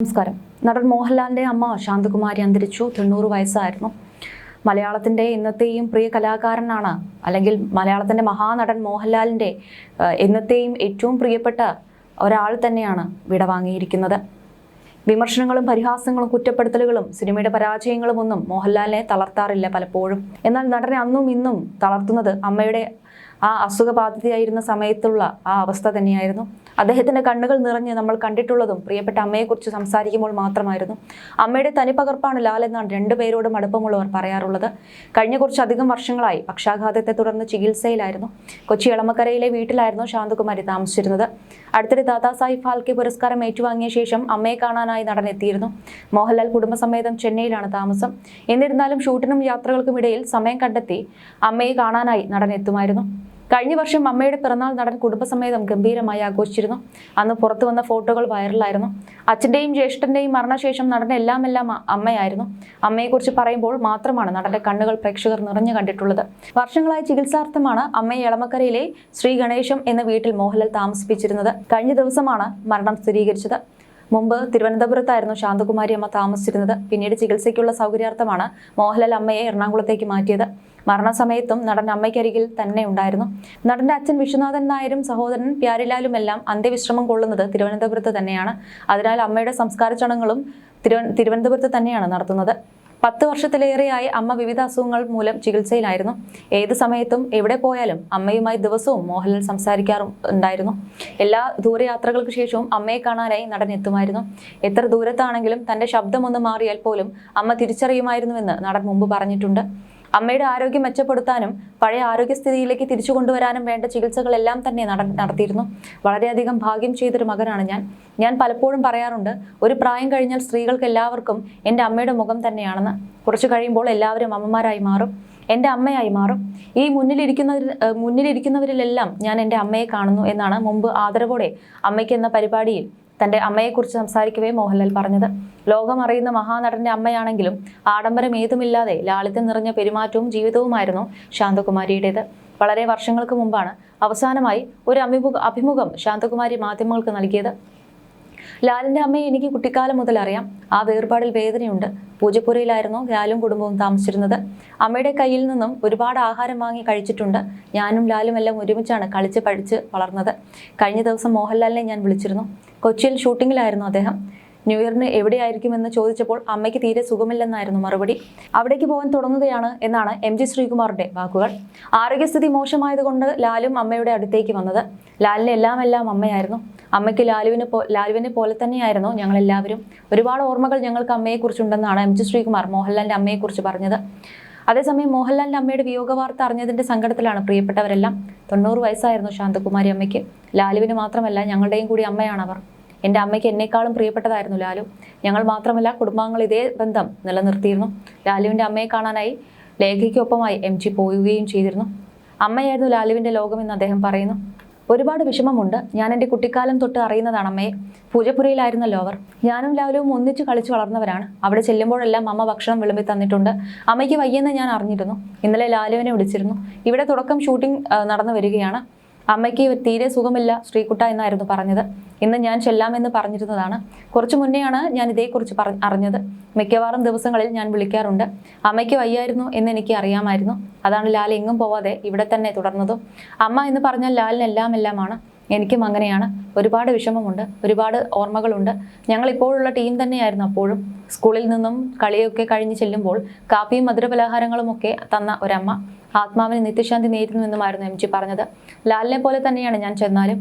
നമസ്കാരം. നടൻ മോഹൻലാലിന്റെ അമ്മ ശാന്തകുമാരി അന്തരിച്ചു. തൊണ്ണൂറ് വയസ്സായിരുന്നു. മലയാളത്തിന്റെ ഇന്നത്തെയും പ്രിയ കലാകാരനാണ് അല്ലെങ്കിൽ മലയാളത്തിന്റെ മഹാനടൻ മോഹൻലാലിന്റെ ഇന്നത്തെയും ഏറ്റവും പ്രിയപ്പെട്ട ഒരാൾ തന്നെയാണ് വിടവാങ്ങിയിരിക്കുന്നത് വിമർശനങ്ങളും പരിഹാസങ്ങളും കുറ്റപ്പെടുത്തലുകളും സിനിമയുടെ പരാജയങ്ങളും ഒന്നും മോഹൻലാലിനെ തളർത്താറില്ല പലപ്പോഴും. എന്നാൽ നടനെ അന്നും ഇന്നും തളർത്തുന്നത് അമ്മയുടെ ആ അസുഖബാധിതയായിരുന്ന സമയത്തുള്ള ആ അവസ്ഥ തന്നെയായിരുന്നു. അദ്ദേഹത്തിന്റെ കണ്ണുകൾ നിറഞ്ഞ് നമ്മൾ കണ്ടിട്ടുള്ളതും പ്രിയപ്പെട്ട അമ്മയെക്കുറിച്ച് സംസാരിക്കുമ്പോൾ മാത്രമായിരുന്നു. അമ്മയുടെ തനിപ്പകർപ്പാണ് ലാൽ എന്നാണ് രണ്ടുപേരോടും അടുപ്പമുള്ളവർ പറയാറുള്ളത്. കഴിഞ്ഞ കുറച്ചധികം വർഷങ്ങളായി പക്ഷാഘാതത്തെ തുടർന്ന് ചികിത്സയിലായിരുന്നു. കൊച്ചി എളമക്കരയിലെ വീട്ടിലായിരുന്നു ശാന്തകുമാരി താമസിച്ചിരുന്നത്. അടുത്തിടെ ദാദാസാഹിബ് ഫാൽക്കെ പുരസ്കാരം ഏറ്റുവാങ്ങിയ ശേഷം അമ്മയെ കാണാനായി നടൻ മോഹൻലാൽ കുടുംബസമേതം ചെന്നൈയിലാണ് താമസം. എന്നിരുന്നാലും ഷൂട്ടിനും യാത്രകൾക്കും ഇടയിൽ സമയം കണ്ടെത്തി അമ്മയെ കാണാനായി നടൻ എത്തുമായിരുന്നു കഴിഞ്ഞ വർഷം അമ്മയുടെ പിറന്നാൾ നടൻ കുടുംബസമേതം ഗംഭീരമായി ആഘോഷിച്ചിരുന്നു. അന്ന് പുറത്തു വന്ന ഫോട്ടോകൾ വൈറലായിരുന്നു. അച്ഛന്റെയും ജ്യേഷ്ഠന്റെയും മരണശേഷം നടൻ എല്ലാം എല്ലാം അമ്മയായിരുന്നു. അമ്മയെക്കുറിച്ച് പറയുമ്പോൾ മാത്രമാണ് നടന്റെ കണ്ണുകൾ പ്രേക്ഷകർ നിറഞ്ഞു കണ്ടിട്ടുള്ളത്. വർഷങ്ങളായി ചികിത്സാർത്ഥമാണ് അമ്മയെ എളമക്കരയിലെ ശ്രീ ഗണേശം എന്ന വീട്ടിൽ മോഹൻലാൽ താമസിപ്പിച്ചിരുന്നത്. കഴിഞ്ഞ ദിവസമാണ് മരണം സ്ഥിരീകരിച്ചത്. മുമ്പ് തിരുവനന്തപുരത്തായിരുന്നു ശാന്തകുമാരി അമ്മ താമസിച്ചിരുന്നത്. പിന്നീട് ചികിത്സയ്ക്കുള്ള സൗകര്യാർത്ഥമാണ് മോഹൻലാൽ അമ്മയെ എറണാകുളത്തേക്ക് മാറ്റിയത്. മരണസമയത്തും നടൻ അമ്മയ്ക്കരികിൽ തന്നെ ഉണ്ടായിരുന്നു. നടന്റെ അച്ഛൻ വിശ്വനാഥൻ നായരും സഹോദരൻ പ്യാരിലാലുമെല്ലാം അന്ത്യവിശ്രമം കൊള്ളുന്നത് തിരുവനന്തപുരത്ത് തന്നെയാണ്. അതിനാൽ അമ്മയുടെ സംസ്കാര ചടങ്ങുകളും തിരുവ തിരുവനന്തപുരത്ത് തന്നെയാണ് നടത്തുന്നത്. പത്ത് വർഷത്തിലേറെയായി അമ്മ വിവിധ അസുഖങ്ങൾ മൂലം ചികിത്സയിലായിരുന്നു. ഏത് സമയത്തും എവിടെ പോയാലും അമ്മയുമായി ദിവസവും മോഹൻലാൽ സംസാരിക്കാറുണ്ടായിരുന്നു. എല്ലാ ദൂരയാത്രകൾക്ക് ശേഷവും അമ്മയെ കാണാനായി നടൻ എത്തുമായിരുന്നു എത്ര ദൂരത്താണെങ്കിലും തന്റെ ശബ്ദമൊന്ന് മാറിയാൽ പോലും അമ്മ തിരിച്ചറിയുമായിരുന്നുവെന്ന് നടൻ മുമ്പ് പറഞ്ഞിട്ടുണ്ട്. അമ്മയുടെ ആരോഗ്യം മെച്ചപ്പെടുത്താനും പഴയ ആരോഗ്യസ്ഥിതിയിലേക്ക് തിരിച്ചു കൊണ്ടുവരാനും വേണ്ട ചികിത്സകളെല്ലാം തന്നെ നട നടത്തിയിരുന്നു. വളരെയധികം ഭാഗ്യം ചെയ്തൊരു മകനാണ് ഞാൻ. ഞാൻ പലപ്പോഴും പറയാറുണ്ട് ഒരു പ്രായം കഴിഞ്ഞാൽ സ്ത്രീകൾക്ക് എല്ലാവർക്കും എന്റെ അമ്മയുടെ മുഖം തന്നെയാണെന്ന്. കുറച്ച് കഴിയുമ്പോൾ എല്ലാവരും അമ്മമാരായി മാറും എന്റെ അമ്മയായി മാറും. ഈ മുന്നിലിരിക്കുന്നവരിൽ മുന്നിലിരിക്കുന്നവരിലെല്ലാം ഞാൻ എന്റെ അമ്മയെ കാണുന്നു എന്നാണ് മുമ്പ് ആദരവോടെ അമ്മയ്ക്ക് എന്ന പരിപാടിയിൽ തന്റെ അമ്മയെക്കുറിച്ച് സംസാരിക്കവേ മോഹൻലാൽ പറഞ്ഞത്. ലോകം അറിയുന്ന മഹാനടന്റെ അമ്മയാണെങ്കിലും ആഡംബരം ഏതുമില്ലാതെ ലാളിത്യം നിറഞ്ഞ പെരുമാറ്റവും ജീവിതവുമായിരുന്നു ശാന്തകുമാരിയുടേത്. വളരെ വർഷങ്ങൾക്ക് മുമ്പാണ് അവസാനമായി ഒരു അഭിമുഖ അഭിമുഖം ശാന്തകുമാരി മാധ്യമങ്ങൾക്ക് നൽകിയത്. ലാലിന്റെ അമ്മയെ എനിക്ക് കുട്ടിക്കാലം മുതൽ അറിയാം. ആ വേർപാടിൽ വേദനയുണ്ട്. പൂജപ്പുരയിലായിരുന്നു ലാലും കുടുംബവും താമസിച്ചിരുന്നത്. അമ്മയുടെ കയ്യിൽ നിന്നും ഒരുപാട് ആഹാരം വാങ്ങി കഴിച്ചിട്ടുണ്ട്. ഞാനും ലാലും എല്ലാം ഒരുമിച്ചാണ് കളിച്ച് പഠിച്ച് വളർന്നത്. കഴിഞ്ഞ ദിവസം മോഹൻലാലിനെ ഞാൻ വിളിച്ചിരുന്നു. കൊച്ചിയിൽ ഷൂട്ടിങ്ങിലായിരുന്നു അദ്ദേഹം. ന്യൂ ഇയറിന് എവിടെയായിരിക്കുമെന്ന് ചോദിച്ചപ്പോൾ അമ്മയ്ക്ക് തീരെ സുഖമില്ലെന്നായിരുന്നു മറുപടി. അവിടേക്ക് പോകാൻ തുടങ്ങുകയാണ് എന്നാണ് എം ജി ശ്രീകുമാറിന്റെ വാക്കുകൾ. ആരോഗ്യസ്ഥിതി മോശമായതുകൊണ്ട് ലാലും അമ്മയുടെ അടുത്തേക്ക് വന്നത്. ലാലിന് എല്ലാം എല്ലാം അമ്മയായിരുന്നു. അമ്മയ്ക്ക് ലാലുവിനെ പോ ലാലുവിനെ പോലെ തന്നെയായിരുന്നു ഞങ്ങൾ എല്ലാവരും ഒരുപാട് ഓർമ്മകൾ ഞങ്ങൾക്ക് അമ്മയെക്കുറിച്ചുണ്ടെന്നാണ് എം ജി ശ്രീകുമാർ മോഹൻലാലിന്റെ അമ്മയെക്കുറിച്ച് പറഞ്ഞത്. അതേസമയം മോഹൻലാലിന്റെ അമ്മയുടെ വിയോഗ വാർത്ത അറിഞ്ഞതിന്റെ സങ്കടത്തിലാണ് പ്രിയപ്പെട്ടവരെല്ലാം. തൊണ്ണൂറ് വയസ്സായിരുന്നു ശാന്തകുമാരി അമ്മയ്ക്ക്. ലാലുവിന് മാത്രമല്ല ഞങ്ങളുടെയും കൂടി അമ്മയാണ് അവർ എന്റെ അമ്മയ്ക്ക് എന്നെക്കാളും പ്രിയപ്പെട്ടതായിരുന്നു ലാലു. ഞങ്ങൾ മാത്രമല്ല കുടുംബാംഗങ്ങൾ ഇതേ ബന്ധം നിലനിർത്തിയിരുന്നു. ലാലുവിന്റെ അമ്മയെ കാണാനായി ലേഖയ്ക്കൊപ്പമായി എം ജി പോവുകയും ചെയ്തിരുന്നു. അമ്മയായിരുന്നു ലാലുവിന്റെ ലോകമെന്ന് അദ്ദേഹം പറയുന്നു. ഒരുപാട് വിഷമമുണ്ട്. ഞാൻ എന്റെ കുട്ടിക്കാലം തൊട്ട് അറിയുന്നതാണ് അമ്മയെ. പൂജപ്പുരയിലായിരുന്നല്ലോ അവർ. ഞാനും ലാലുവും ഒന്നിച്ച് കളിച്ചു വളർന്നവരാണ്. അവിടെ ചെല്ലുമ്പോഴെല്ലാം അമ്മ ഭക്ഷണം വിളമ്പി തന്നിട്ടുണ്ട്. അമ്മയ്ക്ക് വയ്യെന്ന് ഞാൻ അറിഞ്ഞിരുന്നു. ഇന്നലെ ലാലുവിനെ വിളിച്ചിരുന്നു. ഇവിടെ തുടക്കം ഷൂട്ടിംഗ് നടന്നു വരികയാണ്. അമ്മയ്ക്ക് തീരെ സുഖമില്ല ശ്രീകുട്ട എന്നായിരുന്നു പറഞ്ഞത്. ഇന്ന് ഞാൻ ചെല്ലാമെന്ന് പറഞ്ഞിരുന്നതാണ്. കുറച്ചു മുന്നെയാണ് ഞാൻ ഇതേക്കുറിച്ച് അറിഞ്ഞത്. മിക്കവാറും ദിവസങ്ങളിൽ ഞാൻ വിളിക്കാറുണ്ട്. അമ്മയ്ക്ക് വയ്യായിരുന്നു എന്ന് എനിക്ക് അറിയാമായിരുന്നു. അതാണ് ലാൽ എങ്ങും പോവാതെ ഇവിടെ തന്നെ തുടർന്നതും. അമ്മ എന്ന് പറഞ്ഞാൽ ലാലിന് എല്ലാം എല്ലാമാണ്. എനിക്കും അങ്ങനെയാണ്. ഒരുപാട് വിഷമമുണ്ട്. ഒരുപാട് ഓർമ്മകളുണ്ട്. ഞങ്ങൾ ഇപ്പോഴുള്ള ടീം തന്നെയായിരുന്നു അപ്പോഴും. സ്കൂളിൽ നിന്നും കളിയൊക്കെ കഴിഞ്ഞ് ചെല്ലുമ്പോൾ കാപ്പിയും മധുരപലഹാരങ്ങളും ഒക്കെ തന്ന ഒരമ്മ. ആത്മാവിന് നിത്യശാന്തി നേരുന്നുവെന്നുമായിരുന്നു എം ജി പറഞ്ഞത്. ലാലിനെ പോലെ തന്നെയാണ് ഞാൻ ചെന്നാലും